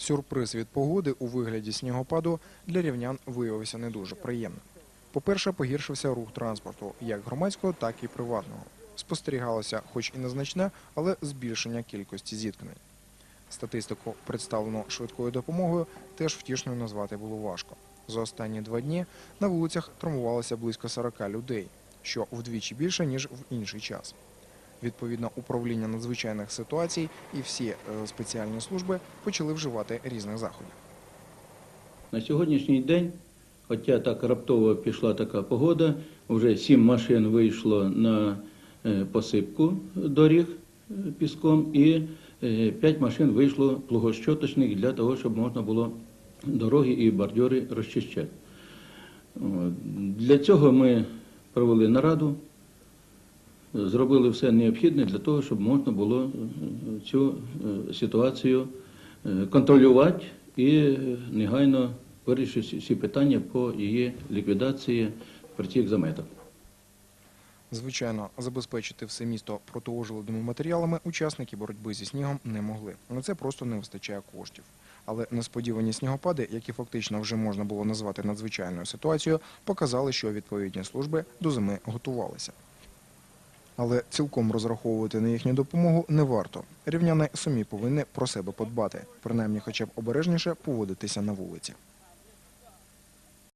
Сюрприз від погоди у вигляді снігопаду для рівнян виявився не дуже приємним. По-перше, погіршився рух транспорту, як громадського, так і приватного. Спостерігалося, хоч і незначне, але збільшення кількості зіткнень. Статистику, представлену швидкою допомогою, теж втішною назвати було важко. За останні два дні на вулицях травмувалося близько 40 людей, що вдвічі більше, ніж в інший час. Відповідно, управління надзвичайних ситуацій і всі е, спеціальні служби почали вживати різних заходів. На сьогоднішній день, хоча так раптово пішла така погода, вже сім машин вийшло на е, посипку доріг е, піском і п'ять машин вийшло плугощоточних для того, щоб можна було дороги і бордюри розчищати. Для цього ми провели нараду, зробили все необхідне для того, щоб можна було е, цю е, ситуацію е, контролювати і негайно вирішити всі питання по її ліквідації при цих заметах. Звичайно, забезпечити все місто протиожеледними матеріалами учасники боротьби зі снігом не могли. На це просто не вистачає коштів. Але несподівані снігопади, які фактично вже можна було назвати надзвичайною ситуацією, показали, що відповідні служби до зими готувалися. Але цілком розраховувати на їхню допомогу не варто. Рівняни самі повинні про себе подбати, принаймні хоча б обережніше поводитися на вулиці.